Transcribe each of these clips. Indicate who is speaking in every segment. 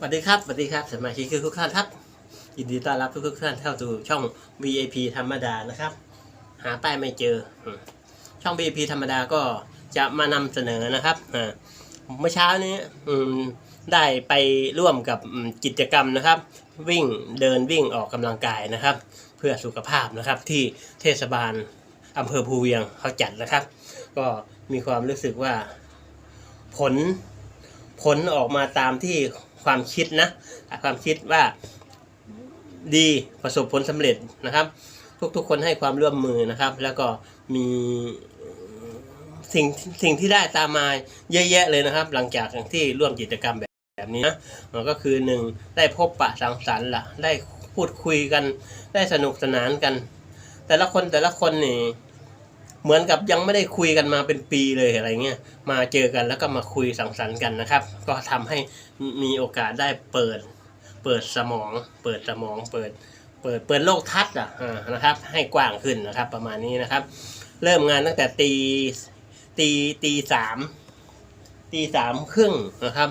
Speaker 1: สวัสดีครับ สวัสดีครับ สมาชิกทุกท่านครับ ยินดีต้อนรับทุกๆท่านเข้าสู่ช่อง VIP ธรรมดานะครับ หาป้ายไม่เจอ ช่อง VIP ธรรมดาก็จะมานำเสนอนะครับเมื่อเช้านี้อืได้ไปร่วมกับกิจกรรมนะครับ วิ่งเดินวิ่งออกกำลังกายนะครับ เพื่อสุขภาพนะครับที่เทศบาลอำเภอภูเวียงเขาจัดนะครับ ก็มีความรู้สึกว่าผลผลออกมาตามที่ ความคิดนะความคิดว่าดีประสบผลสำเร็จนะครับ ทุกๆคนให้ความร่วมมือนะครับ แล้วก็มีสิ่งสิ่งที่ได้ตามมาเยอะแยะเลยนะครับ หลังจากที่ร่วมกิจกรรมแบบแบบนี้นะมันก็คือหนึ่งได้พบปะสังสรรค์ละได้พูดคุยกัน ได้สนุกสนานกัน แต่ละคนแต่ละคนนี่ เหมือนกับยังไม่ได้คุยกันมาเป็นปีเลยอะไรเงี้ยมาเจอกันแล้วก็มาคุยสังสรรค์กันนะครับ ก็ทำให้มีโอกาสได้เปิด เปิดสมอง เปิดสมอง เปิด เปิดเปิดโลกทัศน์อะนะครับ ให้กว้างขึ้นนะครับ ประมาณนี้นะครับ เริ่มงานตั้งแต่ตีตีตีสามตีสามครึ่งนะครับ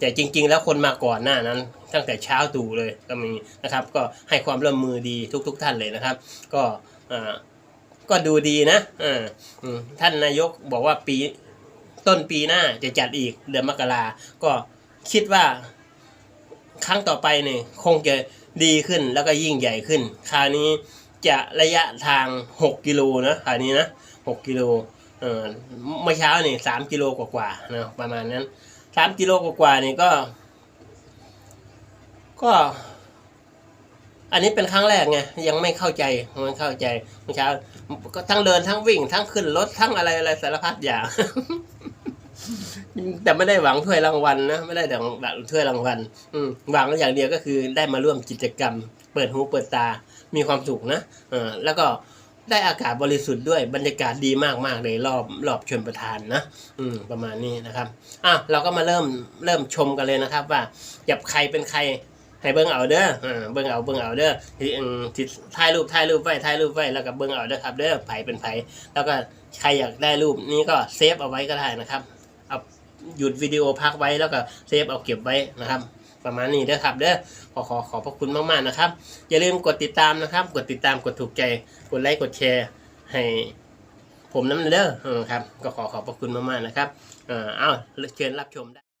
Speaker 1: แต่จริง ๆ แล้วคนมาก่อนหน้านั้น ตั้งแต่เช้าตู่เลยก็มีนะครับ ก็ให้ความร่วมมือดีทุก ๆ ท่านเลยนะครับ ก็อ่า ก็ดูดีนะอ่าอืมท่านนายกบอกว่าปีต้นปีหน้าจะจัดอีกเดือนมกราก็คิดว่าครั้งต่อไปเนี่ยคงจะดีขึ้นแล้วก็ยิ่งใหญ่ขึ้น คราวนี้จะระยะทาง 6 กิโลนะคราวนี้นะ6กิโลเออเมื่อเช้านี่สามกิโลกว่าๆนะประมาณนั้นสามกิโลกว่าๆนี่ก็ ก็ อันนี้เป็นครั้งแรกไงยังไม่เข้าใจไม่เข้าใจเมื่อเช้า ก็ทั้งเดินทั้งวิ่ง ทั้งขึ้นรถทั้งอะไรอะไรสารพัดอย่าง แต่ไม่ได้หวังถ้วยรางวัลนะไม่ได้หวังถ้วยรางวัลอืมหวังอย่างเดียวก็คือได้มาร่วมกิจกรรม เปิดหูเปิดตามีความสุขนะเออแล้วก็ได้อากาศบริสุทธิ์ด้วยบรรยากาศดีมากมากๆเลยรอบรอบชนประทานนะอืมประมาณนี้นะครับอะเราก็มาเริ่มเริ่มชมกันเลยนะครับ ว่าจับใครเป็นใคร ให้เบิ่งเอาเด้ออ่าเบิ่งเอาเบิ่งเอาเด้อที่ที่ถ่ายรูปถ่ายรูปไว้ถ่ายรูปไว้แล้วก็เบิ่งเอาเด้อครับเด้อไผเป็นไผแล้วก็ใครอยากได้รูปนี้ก็เซฟเอาไว้ก็ได้นะครับเอาหยุดวิดีโอพักไว้แล้วก็เซฟเอาเก็บไว้นะครับ ประมาณนี้เด้อครับเด้อขอขอขอบพระคุณมากๆนะครับ อย่าลืมกดติดตามนะครับ กดติดตามกดถูกใจกดไลค์กดแชร์ให้ผมน้ำเด้อเออครับ ก็ขอขอบพระคุณมากๆนะครับ เออเอาเชิญรับชมได้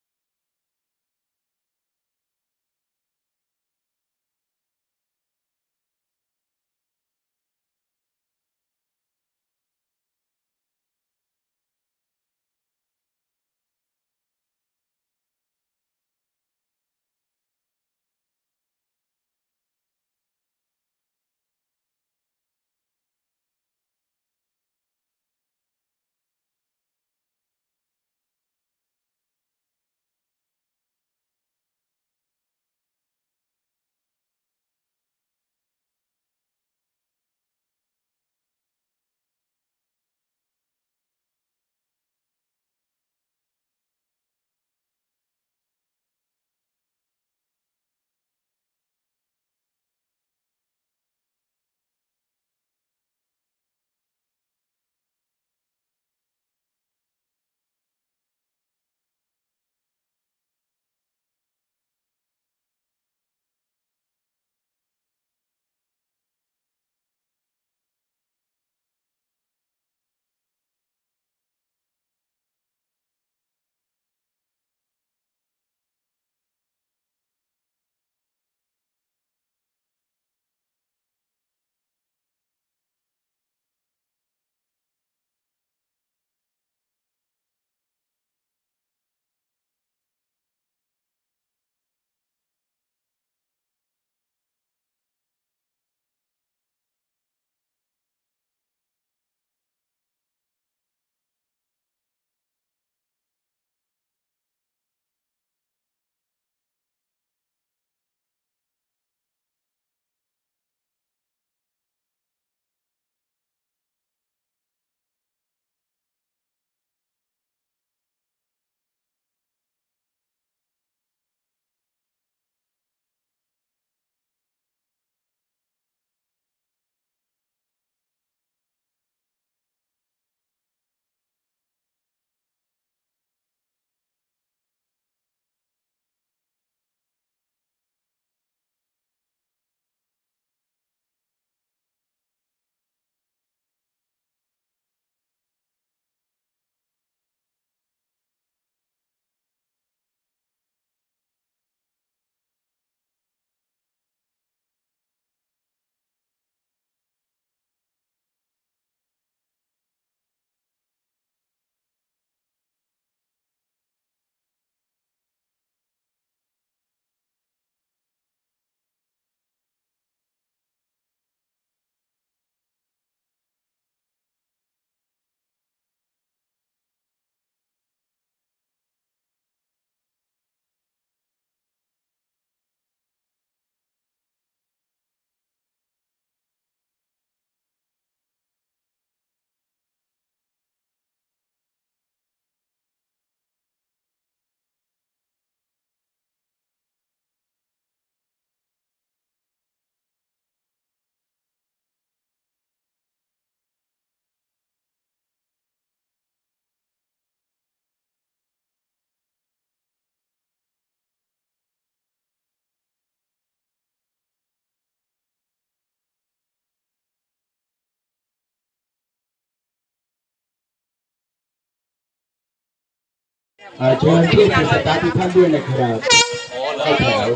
Speaker 2: เชิญที่เป็นสตาร์ททุกท่านด้วยนะครับ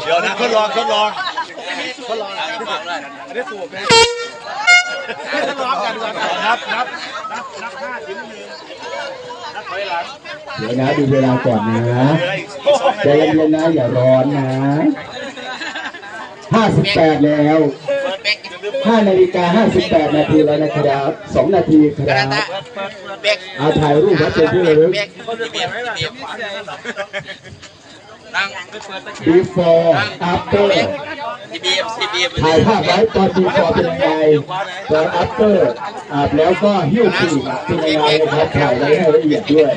Speaker 2: เดี๋
Speaker 1: ยวนะทดลองทดลองทดลองอันนี้สูบนะทดลองกันก่อนนับนับนับนับห้าถึงหนึ่งนับถอยหลัง
Speaker 2: เดี๋ยวนะดูเวลาก่อนนะใจเย็นๆนะอย่าร้อนนะ58แล้ว 5นาฬิกา58 นาทีแล้วนะครับ2นาทีครับเอาถ่ายรูปไว้เป็นที่ระลึก before after ถ่ายภาพไว้ตอน before เป็นยังไงตอน after อาบแล้วก็หิ้วปีกเป็นยังไงนะครับถ่ายไว้ให้ละเอียดด้วย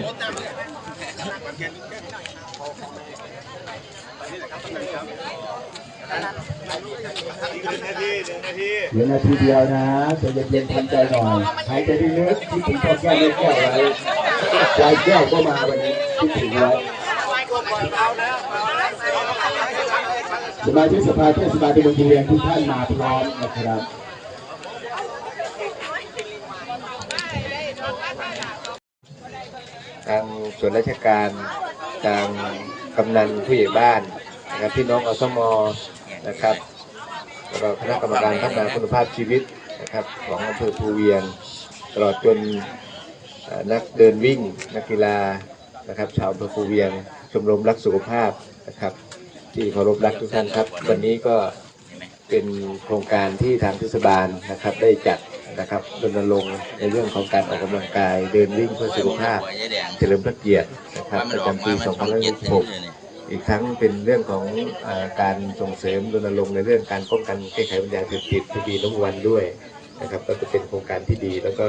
Speaker 1: อีกหนึ่งนาทีหนึ่งนาที
Speaker 2: เหลือนาทีเดียวนะใจเย็นๆทำใจหน่อยใครจะได้เนื้อที่ถึงพ่อแก้วไม่แก้วไว้ยายแก้วก็มาวันนี้ที่ถึงไว้สมาชิกสภาเทศบาลตำบลภูเวียงทุกท่านมาพร้อมนะครับ
Speaker 3: ทางส่วนราชการทางกำนันผู้ใหญ่บ้านนะครับพี่น้องอสมนะครับ แล้วก็คณะกรรมการพัฒนาคุณภาพชีวิตนะครับของอำเภอภูเวียง ตลอดจนนักเดินวิ่งนักกีฬานะครับ ชาวอำเภอภูเวียง ชมรมรักสุขภาพนะครับ ที่เคารพรักทุกท่านครับ วันนี้ก็เป็นโครงการที่ทางเทศบาลนะครับได้จัดนะครับรณรงค์ในเรื่องของการออกกำลังกายเดินวิ่งเพื่อสุขภาพเฉลิมพระเกียรตินะครับประจำปี 2566 อีกทั้งเป็นเรื่องของอการส่งเสริมรณรงค์ในเรื่องการป้องกันแก้ไขปัญญาเสพติดคดีล้มวันด้วยนะครับ ก็จะเป็นโครงการที่ดี แล้วก็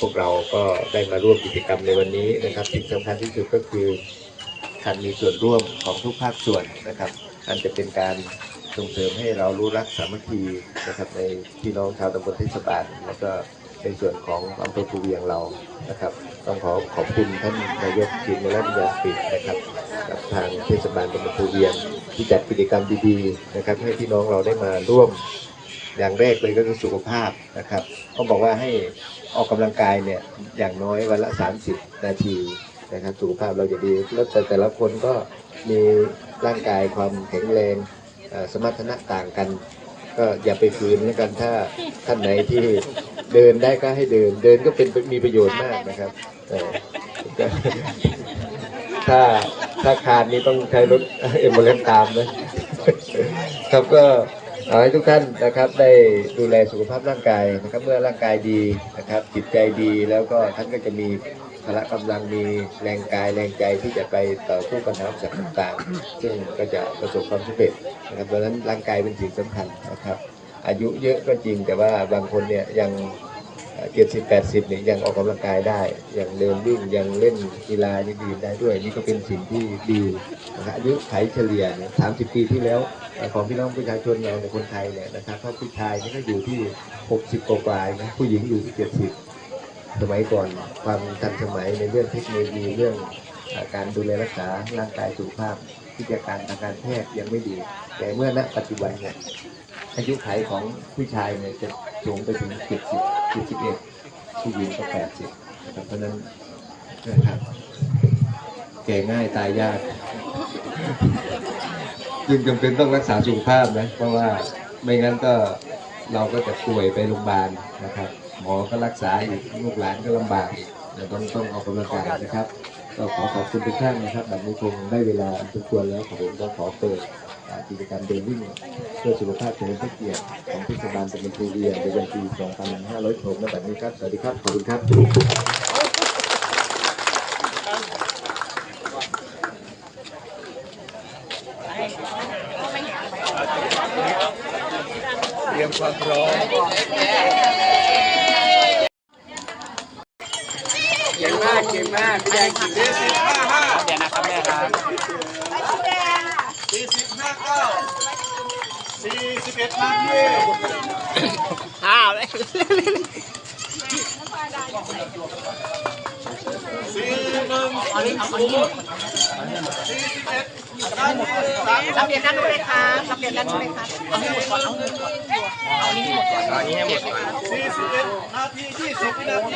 Speaker 3: พวกเราก็ได้มาร่วมกิจกรรมในวันนี้นะครับสิ่งสำคัญที่สุดก็คือการมีส่วนร่วมของทุกภาคส่วนนะครับอันจะเป็นการส่งเสริมให้เรารู้รักสามัคคีนะครับในพี่น้องชาวตำบลเทศบาลแล้วก็ในส่วนของอำเภอภูเวียงเรานะครับ ต้องขอขอบคุณท่านนายกจินรัตน์ยาสิทธิ์นะครับ กับทางเทศบาลตำบลภูเวียงที่จัดกิจกรรมดีๆนะครับ ให้พี่น้องเราได้มาร่วมอย่างแรกเลยก็คือสุขภาพนะครับเขาบอกว่าให้ออกกำลังกายเนี่ยอย่างน้อยวันละ 30 นาทีนะครับสุขภาพเราจะดีแล้วแต่แต่ละคนก็มีร่างกายความแข็งแรงสมรรถนะต่างกัน ก็อย่าไปฝืนแล้วกันถ้าท่านไหนที่เดินได้ก็ให้เดิน เดินก็เป็นมีประโยชน์มากนะครับเอ่ถ้า ถ้าคานนี้ต้องใช้รถเอ็มบูเลนตามนะครับก็ขอให้ทุกท่านนะครับได้ดูแลสุขภาพร่างกายนะครับ เมื่อร่างกายดีนะครับ จิตใจดีแล้วก็ท่านก็จะมีพละกำลังมีแรงกายแรงใจที่จะไปต่อสู้ปัญหาอุปสรรคต่างๆ ซึ่งก็จะประสบความสำเร็จนะครับดังนั้นร่างกายเป็นสิ่งสำคัญนะครับ อายุเยอะก็จริงแต่ว่าบางคนเนี่ยยัง เจ็ดสิบแปดสิบเนี่ยยังออกกำลังกายได้ ยังเดินวิ่งยังเล่นกีฬายังดีได้ด้วย นี่ก็เป็นสิ่งที่ดีนะอายุไขเฉลี่ยสามสิบปีที่แล้วของพี่น้องประชาชนเราในคนไทยเนี่ยนะครับถ้าผู้ชายนี่ก็อยู่ที่หกสิบกว่าๆนะผู้หญิงอยู่ที่เจ็ดสิบสมัยก่อนความทันสมัยในเรื่องเทคโนโลยีเรื่องการดูแลรักษาร่างกายสุขภาพวิทยาการทางการแพทย์ยังไม่ดี แต่เมื่อณปัจจุบันเนี่ยอายุไขของผู้ชายเนี่ยจะสูงไปถึง70 71ผู้หญิงก็80นะครับเพราะนั้นนะครับแก่ง่ายตายยากยิ่งจำเป็นต้องรักษาสุขภาพนะเพราะว่าไม่งั้นก็เราก็จะป่วยไปโรงพยาบาลนะครับ หมอก็รักษาอีกลูกหลานก็ลำบากอีกต้องต้องออกกำลังกายนะครับ ก็ขอขอบคุณทุกท่านนะครับแบบนี้คงได้เวลาอันสมควรแล้วผมก็ขอเปิด กิจกรรมเดินวิ่งเพื่อสุขภาพเฉลิมพระเกียรติของเทศบาลตำบลภูเวียงในวันที่ 2506ณบัดนี้ครับ สวัสดีครับ ขอบคุณครับ
Speaker 1: เอา
Speaker 4: นี้เอา
Speaker 1: นี้
Speaker 4: เรา
Speaker 1: เป
Speaker 5: ลี่ยนด้านนู้นเลยครับเราเปลี่ยนด้านนู้นเลยครับ
Speaker 4: เอานี้หมดก่อนเอานี้หมดก่อนเอานี้หมดก่อนเอานี้ให้หมดก่อน
Speaker 1: ยเอาที20วินาที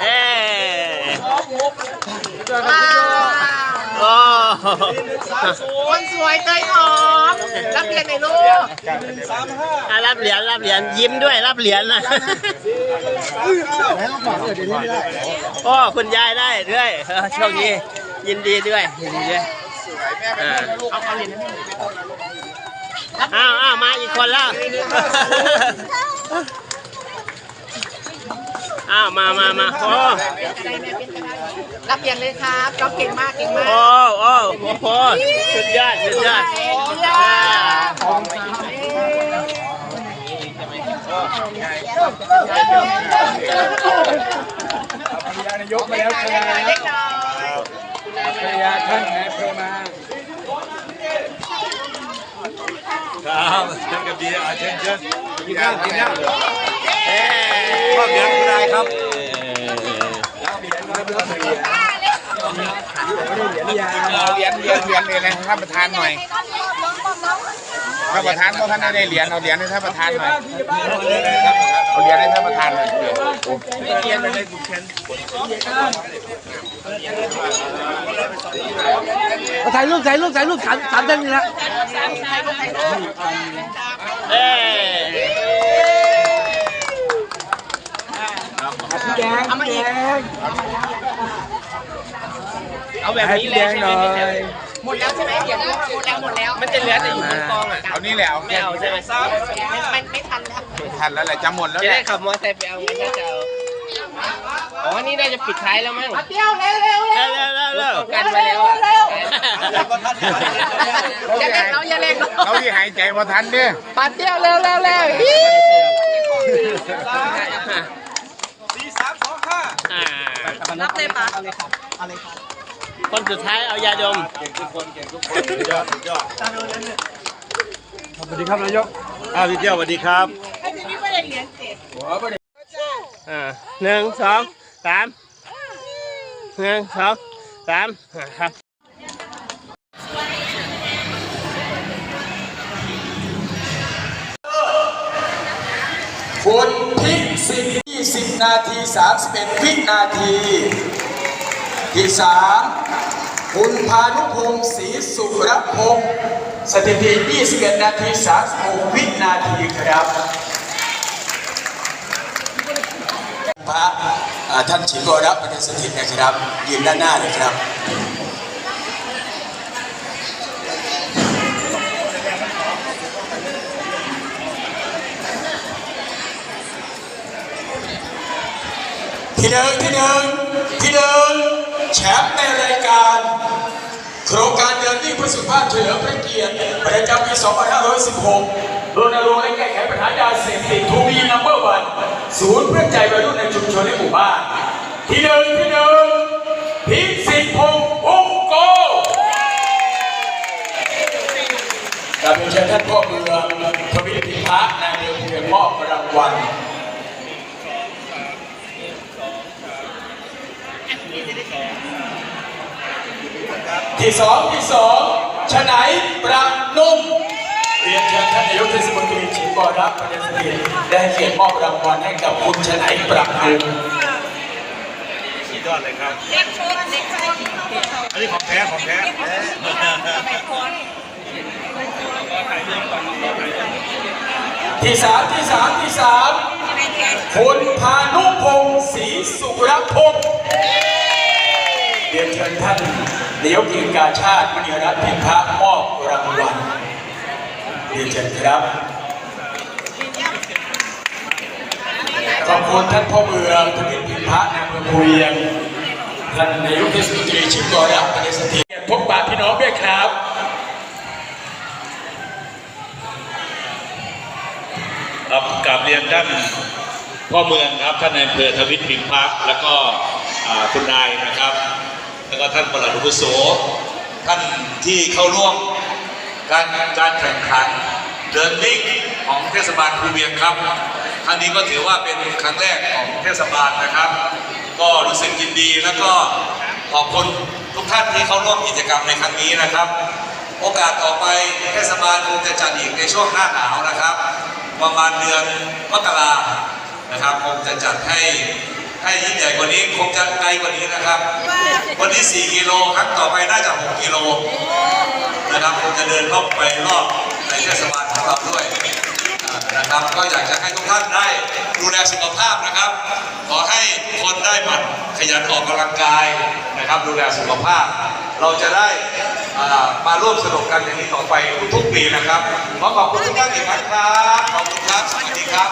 Speaker 4: เอ๊ะ
Speaker 5: คนสวยเตยหอมรับเรียนในอยลูก
Speaker 1: อะรับเหรียญรับเหรียญยิ้มด้วยรับเหรียญนะโอ้คุณยายได้ด้วยเออโชคดียินดีด้วยยินดีด้วยอ่าอ้าวอ้าวมาอีกคนแล้ว อ้าวมามามาโอ้
Speaker 5: รับเรียนเลยครับก็เก่งมากเก่งมาก
Speaker 1: โอ้โอ้โอ้โหสุดยอดสุดยอดอ่า
Speaker 6: ยกมาแล้วค
Speaker 5: เล็กหน่อยเล็กหน่อย
Speaker 6: ภรรยาท่านนายอำเภอมาครับท่านกับดีอาเชิญเชิญกินข้าวกินข้าว
Speaker 1: เอ้
Speaker 6: ชอบเลี้ยงคุณนายครับ
Speaker 7: เหรียญเหรียญเหรียญเลยนะท่านประธานหน่อยท่านประธานก็ท่านไม่ได้เหรียญเอาเหรียญให้ท่านประธานหน่อยเอาเหรียญให้ท่านประธานหน่อย
Speaker 6: ถ่ายรูปถ่ายรูปถ่ายรูปสามสามท่านนี่ละ
Speaker 1: เอ้
Speaker 6: แดงแดง
Speaker 1: เอาแบบนี้เลยใช่ไหม
Speaker 5: หมดแล้วใช่ไหมเดี๋ยวหมดแล้วหมดแล้ว
Speaker 1: มันจะเหลือแต่อยู่บนกองอะ
Speaker 7: เอานี่แหละเอา
Speaker 1: ไม่เอาใช่ไหม
Speaker 5: ไม่ไม่ไม่ทันแล้ว
Speaker 7: ทันแล้วแหละจะหมดแล้ว
Speaker 1: จะ
Speaker 7: แห
Speaker 1: ได้
Speaker 7: ละ
Speaker 1: ขับมอเตอร์ไซค์ไปเอาไม่น่าจะเอาอ๋อนี่น่าจะปิดท้ายแล้วมั้ง
Speaker 5: เตี้ยวเร็วเร็ว
Speaker 1: เร็วเร็วเร็วเร็วกันมาแล้วอะ
Speaker 5: อย่าเล่นเราอย่าเล่น
Speaker 7: เราที่หายใจพอทันเนี่ย
Speaker 5: ปาเตี้ยวเร็วเร็วเร็ว
Speaker 1: อ่า
Speaker 5: รับเลยปะ
Speaker 1: คนสุดท้ายเอายาดม
Speaker 6: สวัสดีครับนายก อ้าวพี่เจ้าสวัสดีครับ
Speaker 1: อ่าหนึ่งสองสามหนึ่งสองสามอ่าครับ
Speaker 8: คุณพิสิทธิ์ 20นาที 31 วินาที ที่สามคุณพานุพงศ์ศรีสุรพงศ์สถิติ 21 นาที 36 วินาทีครับพระอ่าท่านฉินโกรับประเด็นสถิตนะครับยืนด้านหน้าเลยครับ ที่หนึ่งที่หนึ่งที่หนึ่งแชมป์ในรายการ โครงการเดินวิ่งเพื่อสุขภาพเฉลิมพระเกียรติประจำปี 2516รณรงค์และแก้ไขปัญหายาเสพติดทูบีนัมเบอร์วันศูนย์เพื่อใจวัยรุ่นในชุมชนและหมู่บ้านที่หนึ่งที่หนึ่งพิสิทธิ์พงศ์องค์โกกราบเรียนเชิญท่านพ่อเมืองทวีพิพัฒน์นายเมืองภูเก็ตมอบรางวัล ที่สองที่สองชไหนประนุ่มเรียนเชิญท่านนายกเทศมนตรีชิงบอรับประเด็นสถิตได้ให้เกียรติมอบรางวัลให้กับคุณชไหนประนุ่ม
Speaker 6: สุดยอดเลยครับอันนี้ของแท้ของแท้
Speaker 8: ที่สามที่สามที่สามคุณพานุพงศ์ศรีสุรพงศ์ เรียนเชิญท่านนายกกิจการชาติมณีรัตน์พิมพะมอบรางวัลเรียนเชิญครับ ขอบคุณท่านพ่อเมืองทวินพิมพะนายอำเภอภูเวียงท่านนายกเทศมนตรีชิมกอรับประเดสถีพบปะพี่น้องด้วยครับ
Speaker 6: ครับกราบเรียนท่านพ่อเมืองครับท่านนายอำเภอทวิตพิมพักแล้วก็คุณนายนะครับ แล้วก็ท่านปลัดอุปโสท่านที่เข้าร่วม การการแข่งขันเดินวิ่งของเทศบาลภูเวียงครับครั้งนี้ก็ถือว่าเป็นครั้งแรกของเทศบาลนะครับ ก็รู้สึกยินดีแล้วก็ขอบคุณทุกท่านที่เข้าร่วมกิจกรรมในครั้งนี้นะครับ โอกาสต่อไปเทศบาลคงจะจัดอีกในช่วงหน้าหนาวนะครับ ประมาณเดือนมกรานะครับคงจะจัดให้ ให้ยิ่งใหญ่กว่านี้คงจะไกลกว่านี้นะครับ วันนี้ 4 กิโลครั้งต่อไปน่าจะ 6 กิโลนะครับคงจะเดินรอบไปรอบในเทศบาลของเราด้วยอ่านะครับก็อยากจะให้ทุกท่านได้ดูแลสุขภาพนะครับ ขอให้ทุกคนได้หมั่นขยันออกกำลังกายนะครับ ดูแลสุขภาพ เราจะได้อ่ามาร่วมสนุกกันอย่างนี้ต่อไปทุกๆปีนะครับ ขอขอบคุณทุกท่านอีกครั้งครับ ขอบคุณครับ สวัสดีครับ